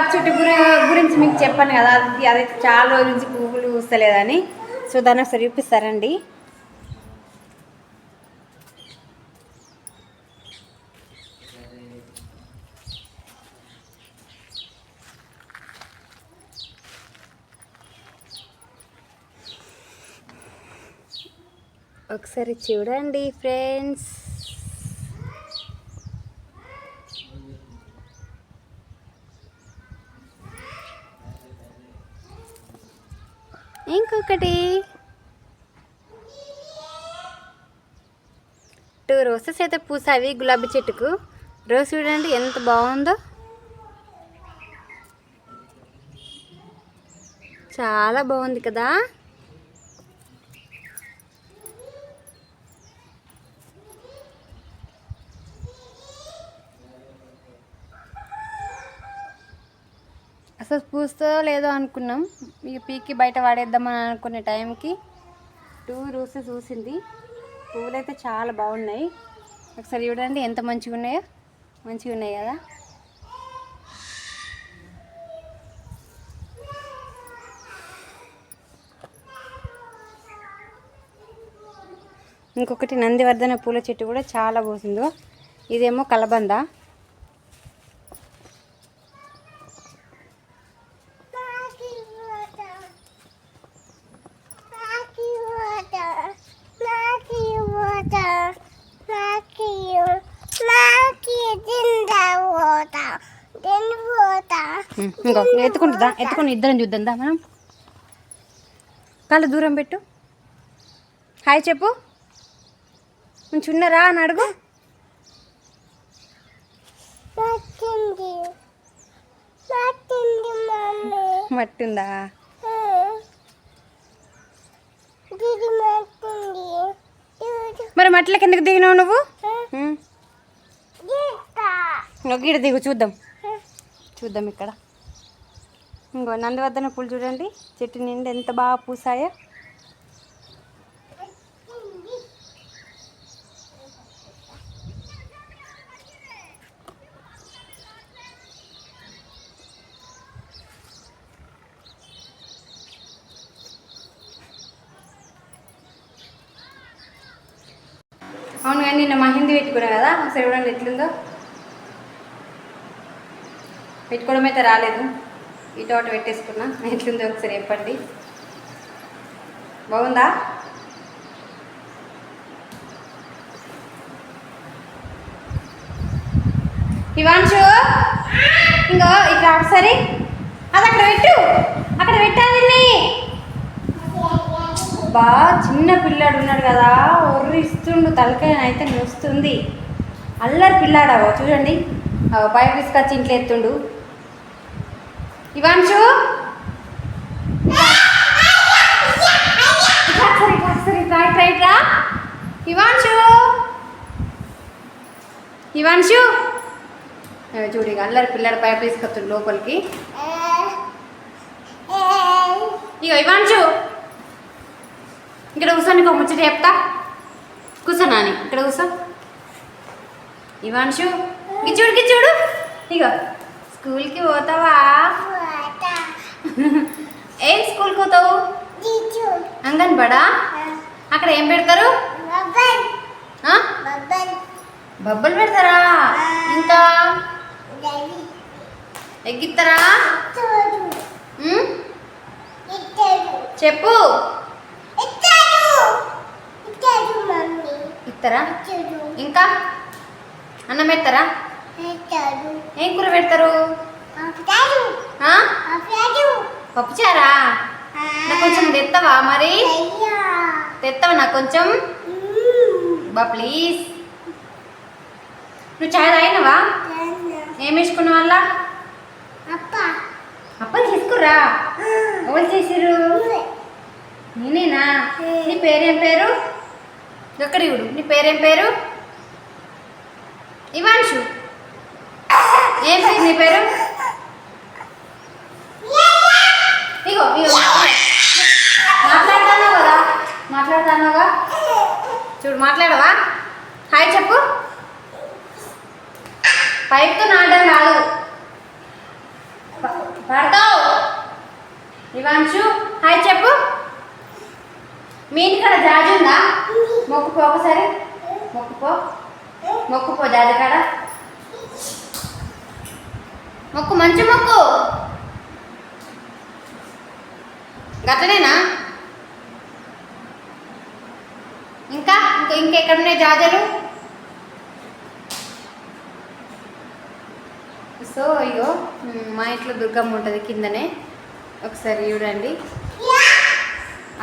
గులాబీ చెట్టు గురి గురించి మీకు చెప్పాను కదా అది అది చాలా రోజుల నుంచి పువ్వులు పూస్తలేదని. సో దాన్ని ఒకసారి చూపిస్తారండి. ఒకసారి చూడండి ఫ్రెండ్స్ ఇంకొకటి టూ రోసెస్ అయితే పూసావి గులాబీ చెట్టుకు. రోజ్ చూడండి ఎంత బాగుందో. చాలా బాగుంది కదా. అసలు పూస్తో లేదో అనుకున్నాం. ఇక పీకి బయట వాడేద్దామని అనుకునే టైంకి టూ రూసెస్ చూసింది పువ్వులు అయితే చాలా బాగున్నాయి. ఒకసారి చూడండి ఎంత మంచిగా ఉన్నాయో. మంచిగా ఉన్నాయి కదా. ఇంకొకటి నందివర్ధన పూల చెట్టు కూడా చాలా పోసిందో. ఇదేమో కలబంద. ఇంకో ఎత్తుకుంటుందా? ఎత్తుకుని ఇద్దరం చూద్దాం మనం? కాళ్ళు దూరం పెట్టు. హాయ్ చెప్పు. కొంచెం ఉన్నారా అని అడుగు. మట్టి ఉందా మరి మట్టిలోకి ఎందుకు దిగినావు నువ్వు? ఉమ్, నువ్వు గీడ దిగు చూద్దాం. చూద్దాం ఇక్కడ. ఇంకో నందివర్ధన పూలు చూడండి. చెట్టు నిండా ఎంత బాగా పూసాయో. అవును నిన్న మహిందీ పెట్టుకున్నా కదా ఒకసారి చూడండి ఎట్లుందో. పెట్టుకోవడం అయితే రాలేదు. ఈ తోట పెట్టేసుకున్నా. ఎట్లుందో ఒకసారి చెప్పండి. బాగుందా? ఇవాన్షు ఇంకో ఇక్కడ ఒకసారి అది అక్కడ పెట్టు. అక్కడ పెట్టాలి. బా చిన్న పిల్లాడు ఉన్నాడు కదా ఒర్రిస్తుండు తలకాయ అయితే నొస్తుంది. అల్లరి పిల్లాడావో చూడండి. పైపు తీసుకొచ్చి ఇంట్లో ఎత్తుండు. ఇవాంశు! సరే సరే ఇవాంశు! ఇవాంశు! చూడు ఇక అల్లరి పిల్లాడు పైపు తీసుకొస్తుండు లోపలికి. ఇగో ఇవాంశు! ఇక్కడ కూర్చొని ఒక ముచ్చట చెప్తా. కూర్చో నాని ఇక్కడ కూర్చో. ఇవాన్షు గిచ్చుడు గిచ్చుడు ఇగో స్కూల్కి పోతావా? ఏం స్కూల్కి పోతావు? అంగన్బడా అక్కడ ఏం పెడతారు? బబ్బలు పెడతారా? ఇంకా ఎగ్గిస్తారా? చెప్పు. ఇస్తారా ఇంకా? అన్నం పెడతారా? ఏం కూర పెడతారు? పప్పుచారా నాకు కొంచెం తెత్తవా మరి? తెత్తవా నాకు కొంచెం? బా ప్లీజ్. నువ్వు చాయ్ తాగినవా? ఏం వేసుకున్నావు వల్ల అప్పలు తీసుకురా. ఎవరు చేసిర్రు? నేనేనా? నీ పేరేం పేరు? ఎక్కడ ఇవుడు నీ పేరేం పేరు? ఇవాన్షు. ఏం పేరు నీ పేరు? ఇగో ఇగో మాట్లాడతాను కదా మాట్లాడుతున్నావుగా చూడు మాట్లాడవా? హాయ్ చెప్పు. పైప్తో నాటం రాదు. పడతావు. ఇవాన్షు హాయ్ చెప్పు. మీ ఇంటికాడ జాజి ఉందా? మొక్కుపో ఒకసారి. మొక్కుపో. మొక్కుపో దాది కాడ మొక్కు మంచి మొక్కు. గతనేనా ఇంకా? ఇంకా ఇంకెక్కడున్నాయి జాజలు? సో ఇగో మా ఇంట్లో దుర్గమ్మ ఉంటుంది కిందనే. ఒకసారి చూడండి.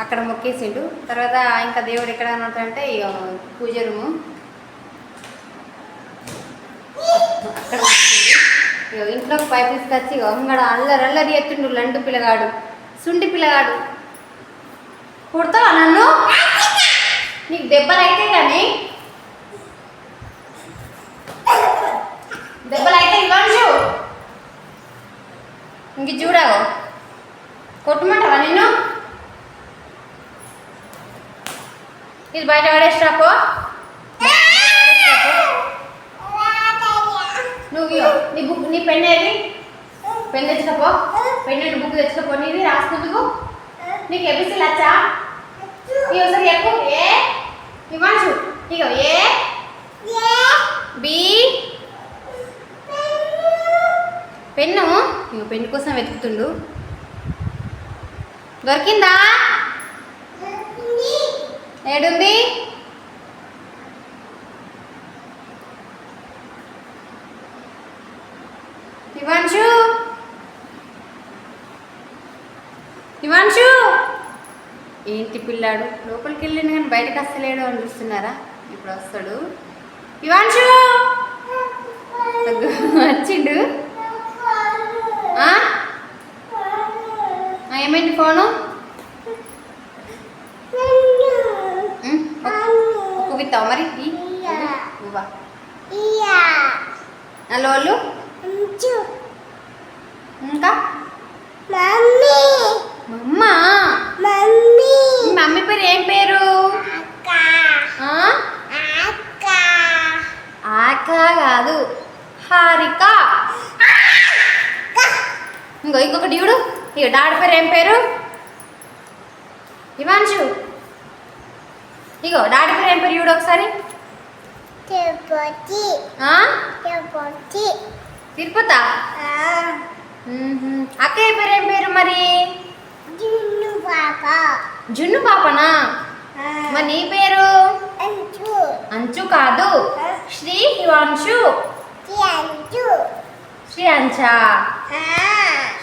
అక్కడ మొక్కేసిండు. తర్వాత ఇంకా దేవుడు ఎక్కడ ఉంటాడంటే ఇక పూజ రూము. అక్కడ ఇగో ఇంట్లోకి పైపు తీసుకొచ్చి ఇగో అంగడ అల్లరి అల్లరి ఎత్తుండు లండు పిల్లగాడు సుండి పిల్లగాడు. కుడతావా నన్ను? నీకు దెబ్బలు అయితే కానీ దెబ్బలు అయితే ఇవ్వండి ఇంక చూడవు? కొట్టమంటావా నేను ఇది బయట పడేసిరాపో నువ్వు ఇగో, నీ బుక్ నీ పెన్ ఏది? పెన్ తెచ్చుకపో. పెన్ బుక్ తెచ్చుకపో. నీది రాసుకుందుకు నీకు ఎబిసి లచ్చా నీ ఒకసారి ఎక్కువ ఏ? ఇవ్వచ్చు ఇగో ఏ? బి? పెన్ను? ఇగో పెన్ను కోసం వెతుకుతుండు. దొరికిందా? ఏడుంది? ఇవాంశు ఇవాంశు ఏంటి పిల్లాడు? లోపలికి వెళ్ళిన కానీ బయటకు వస్తలేడు అని చూస్తున్నారా? ఇప్పుడు వస్తాడు. ఇవాంశు వచ్చిండు. ఏమైంది ఫోను? విత్తావు మరి? వాళ్ళు ఇంకా? మమ్మ. మమ్మీ. పేరు ఏం పేరు? ఆ? ఆక కాదు. హారిక. ఇంకో ఇంకొకటి చూడు ఇక డాడీ పేరు ఏం పేరు? ఇవాంశు ఇగో డాడీ పేరు ఏం పేరు చూడు ఒకసారి? ఆ? తిరుపతా. మ్మ్హ్మ్. అక్కయ్య పేరు ఏం పేరు మరి? జున్ను పాపనా? మరి నీ పేరు? అంచు. కాదు. శ్రీ హివాంశు. శ్రీ అంచా.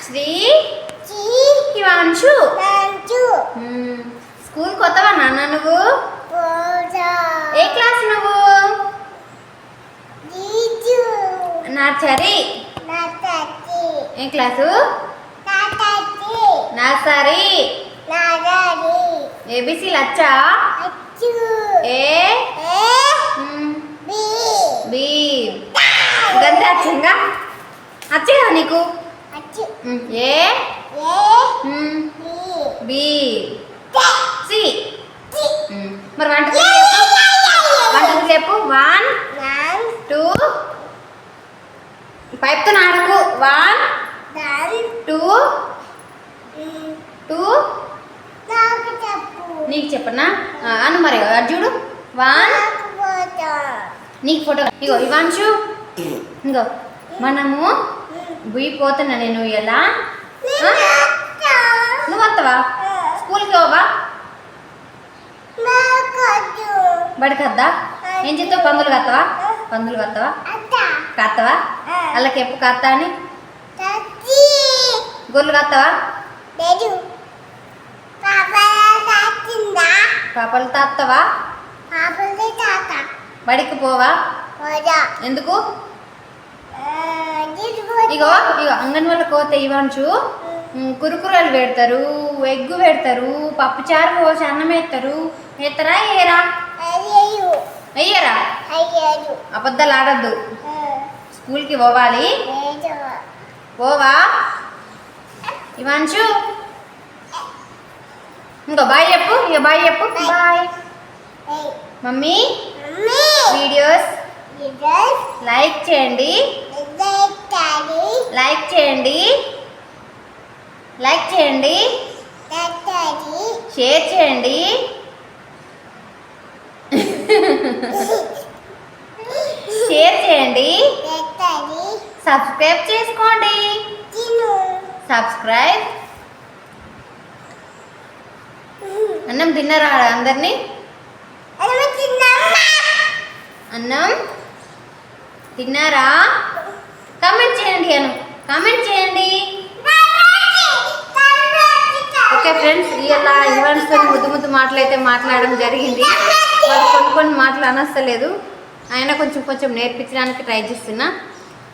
శ్రీ హివాంశు. మ్మ్. స్కూల్ కొత్తవా నాన్న నువ్వు ఏ క్లాస్ నువ్వు nursery? A class? Nursery. A B C లచ్చా A. B. గంతే వచ్చిందా వచ్చి కదా నీకు. ఏ. బి. సి. మరి వంట వంట చెప్పు. వన్. టూ. పైప్తో ఆడకు వన్ టూ టూ. నీకు చెప్పనా? అను మరి అది చూడు. వన్ నీకు ఫోటో. ఇగో ఇవాంశు ఇంగో మనము బుయ్యి పోతున్నా నేను ఎలా? నువ్వు వస్తావా స్కూల్కి పోవా? బడికద్దా ఏం చేస్తావు పందులు కత్తవా? పందులు కత్తవా? కత్తవా? వాళ్ళకి ఎప్పు కత్తా అని? గొర్రెలు కత్తవా? పాపలు తాత్తవా? బడికి పోవా? ఎందుకు? ఇగో ఇగో అంగన్వాళ్ళకి పోతే ఇవ్వచ్చు కురుకురలు పెడతారు ఎగ్గు పెడతారు పప్పుచారు పోసి అన్నం వేస్తారు. వేస్తారా వేయరా? వెయ్యరా అబద్ధాలు ఆడద్దు. స్కూల్కి పోవాలి? పోవా? ఇవాంశు ఇంకో బాయ్ చెప్పు ఇక బాయ్ చెప్పు. Bye mummy? వీడియోస్? లైక్ చేయండి. లైక్ చేయండి. లైక్ చేయండి. షేర్ చేయండి షేర్ చేయండి సబ్స్క్రైబ్ చేసుకోండి. సబ్స్క్రైబ్. అన్నం తిన్నారా అందరినీ? అన్నం తిన్నారా? కామెంట్ చేయండి అను. కామెంట్ చేయండి. ఓకే ఫ్రెండ్స్ ఇలా ఇవన్స్తో ముద్దు ముద్దు మాటలు అయితే మాట్లాడడం జరిగింది. వాళ్ళు కొన్ని కొన్ని మాటలు అనస్తలేదు. ఆయన కొంచెం కొంచెం నేర్పించడానికి ట్రై చేస్తున్నా.